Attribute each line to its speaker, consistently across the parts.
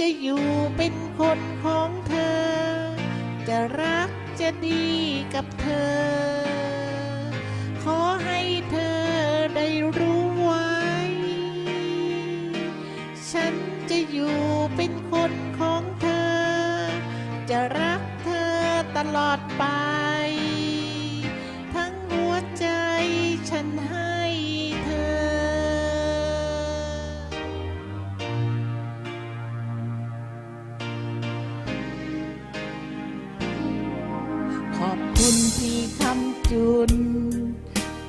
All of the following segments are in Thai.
Speaker 1: จะอยู่เป็นคนของเธอ จะรักจะดีกับเธอ ขอให้เธอได้รู้ไว้ ฉันจะอยู่เป็นคนของเธอ จะรักเธอตลอดไป คุณที่คำจุน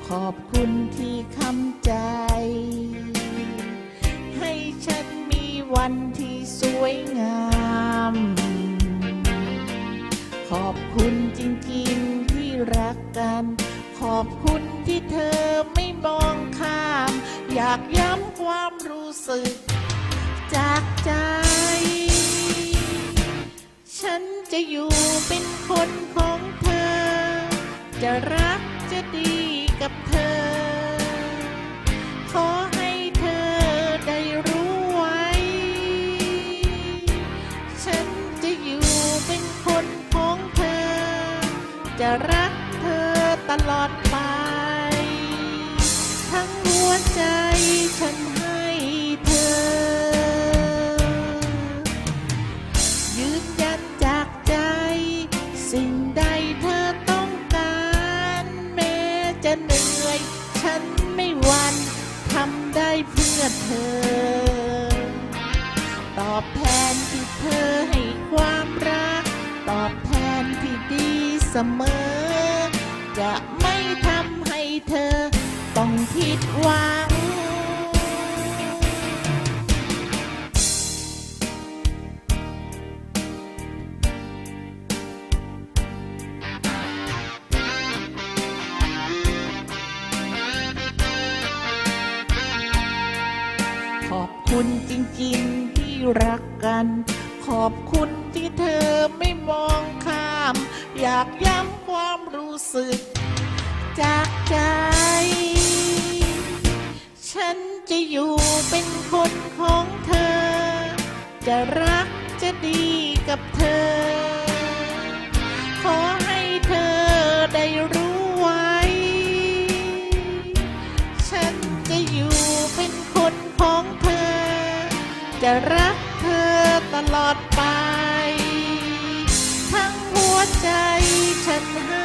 Speaker 1: ขอบคุณที่คำใจ ให้ฉันมีวันที่สวยงาม ขอบคุณจริงๆที่รักกัน ขอบคุณที่เธอไม่มองข้าม อยากย้ำความรู้สึก จากใจ ฉันจะอยู่เป็นคนของเธอ จะรักจะดีกับเธอ ขอให้เธอได้รู้ไว้ ฉันจะอยู่เป็นคนของเธอ จะรักเธอตลอดไป ทั้งหัวใจฉัน เธอ ตอบแทนที่เธอให้ความรัก ตอบแทนที่ดีเสมอ จะไม่ทำให้เธอ ต้องผิดหวัง ขอบคุณจริงๆที่รักกัน ขอบคุณที่เธอไม่มองข้าม อยากย้ำความรู้สึก จากใจ ฉันจะอยู่เป็นคนของเธอ จะรักจะดีกับเธอ อดไป ทั้งหัวใจฉันให้